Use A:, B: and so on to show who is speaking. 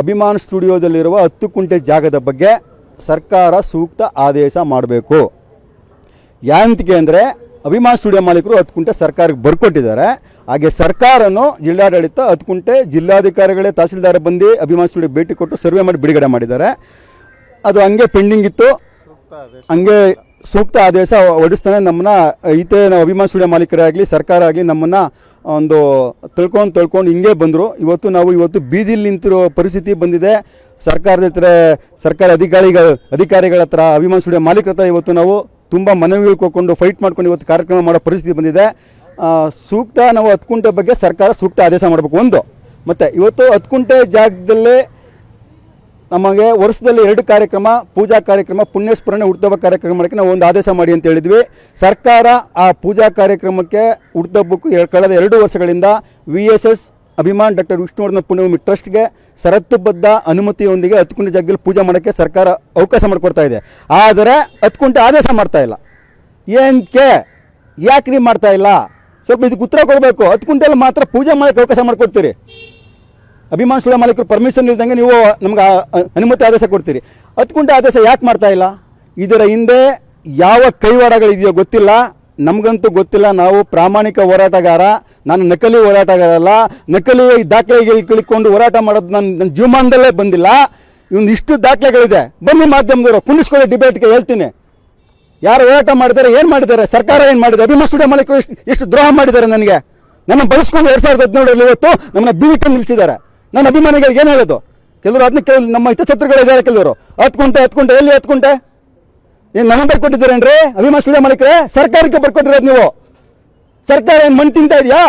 A: ಅಭಿಮಾನ್ ಸ್ಟುಡಿಯೋದಲ್ಲಿರುವ ಹತ್ತು ಕುಂಟೆ ಜಾಗದ ಬಗ್ಗೆ ಸರ್ಕಾರ ಸೂಕ್ತ ಆದೇಶ ಮಾಡಬೇಕು. ಯಾಂತಿಕೆ ಅಂದರೆ ಅಭಿಮಾನ್ ಸ್ಟುಡಿಯೋ ಮಾಲೀಕರು ಹತ್ತು ಕುಂಟೆ ಸರ್ಕಾರಕ್ಕೆ ಬರ್ಕೊಟ್ಟಿದ್ದಾರೆ. ಹಾಗೆ ಸರ್ಕಾರನು ಜಿಲ್ಲಾಡಳಿತ ಹತ್ತು ಕುಂಟೆ ಜಿಲ್ಲಾಧಿಕಾರಿಗಳೇ ತಹಸೀಲ್ದಾರ ಬಂದು ಅಭಿಮಾನ್ ಸ್ಟುಡಿಯೋ ಭೇಟಿ ಕೊಟ್ಟು ಸರ್ವೆ ಮಾಡಿ ಬಿಡುಗಡೆ ಮಾಡಿದ್ದಾರೆ. ಅದು ಹಂಗೆ ಪೆಂಡಿಂಗ್ ಇತ್ತು. ಹಂಗೆ ಸೂಕ್ತ ಆದೇಶ ಹೊಡಿಸ್ತಾನೆ ನಮ್ಮನ್ನ ಈತೆ ನಾವು ಅಭಿಮಾನ್ ಸ್ಟುಡಿಯೋ ಮಾಲೀಕರಾಗಲಿ ಸರ್ಕಾರ ಆಗಲಿ ನಮ್ಮನ್ನ ಒಂದು ತಿಳ್ಕೊಂಡು ತಿಳ್ಕೊಂಡು ಹಿಂಗೆ ಬಂದರು. ಇವತ್ತು ನಾವು ಇವತ್ತು ಬೀದಿಲಿ ನಿಂತಿರೋ ಪರಿಸ್ಥಿತಿ ಬಂದಿದೆ. ಸರ್ಕಾರದ ಹತ್ರ, ಸರ್ಕಾರ ಅಧಿಕಾರಿಗಳ ಅಧಿಕಾರಿಗಳ ಹತ್ರ, ಅಭಿಮಾನ ಸ್ಟುಡಿಯೋ ಮಾಲೀಕರ ಹತ್ರ ಇವತ್ತು ನಾವು ತುಂಬ ಮನವಿಗಳು ಕೊಟ್ಕೊಂಡು ಫೈಟ್ ಮಾಡ್ಕೊಂಡು ಇವತ್ತು ಕಾರ್ಯಕ್ರಮ ಮಾಡೋ ಪರಿಸ್ಥಿತಿ ಬಂದಿದೆ. ಸೂಕ್ತ ನಾವು ಹತ್ತು ಕುಂಟೆ ಬಗ್ಗೆ ಸರ್ಕಾರ ಸೂಕ್ತ ಆದೇಶ ಮಾಡಬೇಕು. ಒಂದು, ಮತ್ತು ಇವತ್ತು ಹತ್ಕುಂಟೆ ಜಾಗದಲ್ಲೇ ನಮಗೆ ವರ್ಷದಲ್ಲಿ ಎರಡು ಕಾರ್ಯಕ್ರಮ, ಪೂಜಾ ಕಾರ್ಯಕ್ರಮ, ಪುಣ್ಯಸ್ಮರಣೆ ಹುಟ್ಟುಹಬ್ಬ ಕಾರ್ಯಕ್ರಮ ನಾವು ಒಂದು ಆದೇಶ ಮಾಡಿ ಅಂತ ಹೇಳಿದ್ವಿ. ಸರ್ಕಾರ ಆ ಪೂಜಾ ಕಾರ್ಯಕ್ರಮಕ್ಕೆ ಹುಟ್ಟುಹಬ್ಬಕ್ಕೂ ಕಳೆದ ಎರಡು ವರ್ಷಗಳಿಂದ V S S Abhiman doctor Vishnuvardhana ಪುಣ್ಯಭೂಮಿ ಟ್ರಸ್ಟ್ಗೆ ಷರತ್ತುಬದ್ಧ ಅನುಮತಿಯೊಂದಿಗೆ ಹತ್ತು ಜಗ್ಗಲ್ಲಿ ಜಾಗದಲ್ಲಿ ಪೂಜೆ ಮಾಡೋಕ್ಕೆ ಸರ್ಕಾರ ಅವಕಾಶ ಮಾಡಿಕೊಡ್ತಾ ಇದೆ. ಆದರೆ ಹತ್ತು ಕುಂಟೆ ಆದೇಶ ಮಾಡ್ತಾ ಇಲ್ಲ. ಏನಕ್ಕೆ ಯಾಕೆ ನೀವು ಮಾಡ್ತಾ ಇಲ್ಲ? ಸ್ವಲ್ಪ ಇದಕ್ಕೆ ಉತ್ತರ ಕೊಡಬೇಕು. ಹತ್ತು ಕುಂಟೆಯಲ್ಲಿ ಮಾತ್ರ ಪೂಜೆ ಮಾಡೋಕ್ಕೆ ಅವಕಾಶ ಮಾಡಿಕೊಡ್ತೀರಿ. ಅಭಿಮಾನ್ ಸ್ಟುಡಿಯೋ ಮಾಲೀಕರು ಪರ್ಮಿಷನ್ ಇಲ್ದಂಗೆ ನೀವು ನಮ್ಗೆ ಅನುಮತಿ ಆದೇಶ ಕೊಡ್ತೀರಿ. ಹತ್ಕೊಂಡು ಆದೇಶ ಯಾಕೆ ಮಾಡ್ತಾ ಇಲ್ಲ? ಇದರ ಹಿಂದೆ ಯಾವ ಕೈವಾಡಗಳಿದೆಯೋ ಗೊತ್ತಿಲ್ಲ. ನಮಗಂತೂ ಗೊತ್ತಿಲ್ಲ. ನಾವು ಪ್ರಾಮಾಣಿಕ ಹೋರಾಟಗಾರ, ನಾನು ನಕಲಿ ಹೋರಾಟಗಾರಲ್ಲ ನಕಲಿ ದಾಖಲೆಗಳು ಕಳ್ಕೊಂಡು ಹೋರಾಟ ಮಾಡೋದು ನನ್ನ ನನ್ನ ಜೀವಮಾನದಲ್ಲೇ ಬಂದಿಲ್ಲ. ಇವನು ಇಷ್ಟು ದಾಖಲೆಗಳಿದೆ. ಬನ್ನಿ ಮಾಧ್ಯಮದವರು ಕುಣಿಸ್ಕೊಳ್ಳಿ ಡಿಬೇಟ್ಗೆ ಹೇಳ್ತೀನಿ. ಯಾರು ಹೋರಾಟ ಮಾಡಿದ್ದಾರೆ ಏನು ಮಾಡಿದ್ದಾರೆ ಸರ್ಕಾರ ಏನು ಮಾಡಿದೆ? ಅಭಿಮಾನ ಸ್ಟುಡಿಯೋ ಮಾಲೀಕರು ಎಷ್ಟು ಎಷ್ಟು ದ್ರೋಹ ಮಾಡಿದ್ದಾರೆ ನನಗೆ? ನನ್ನ ಬಳಸ್ಕೊಂಡು ಎರಡು ಸಾವಿರದ ಹದಿನೇಳರಲ್ಲಿ ಇವತ್ತು ನಮ್ಮನ್ನ ಬೀಳಿಕೆ ನಿಲ್ಲಿಸಿದ್ದಾರೆ ನನ್ನ ಅಭಿಮಾನಿಗಳಿಗೆ ಏನು ಹೇಳೋದು ಕೆಲವರು ಅದನ್ನ ಕೇಳಿ ನಮ್ಮ ಹಿತಶತ್ರುಗಳಿದ್ದಾರೆ ಕೆಲವರು. ಹತ್ಕೊಂಡೆ ಹತ್ಕೊಂಡೆ, ಎಲ್ಲಿ ಹತ್ಕೊಂಡೆ? ಏನು ನನಗೆ ಬರ್ಕೊಟ್ಟಿದ್ದೀರೇನ್ರಿ ಅಭಿಮಾನ ಸ್ಟುಡಿಯೋ ಮಾಲೀಕರೇ, ಸರ್ಕಾರಕ್ಕೆ ಬರ್ಕೊಟ್ಟಿರೋದು ನೀವು. ಸರ್ಕಾರ ಏನು ಮಣ್ಣು ತಿಂತಾ ಇದೆಯಾ?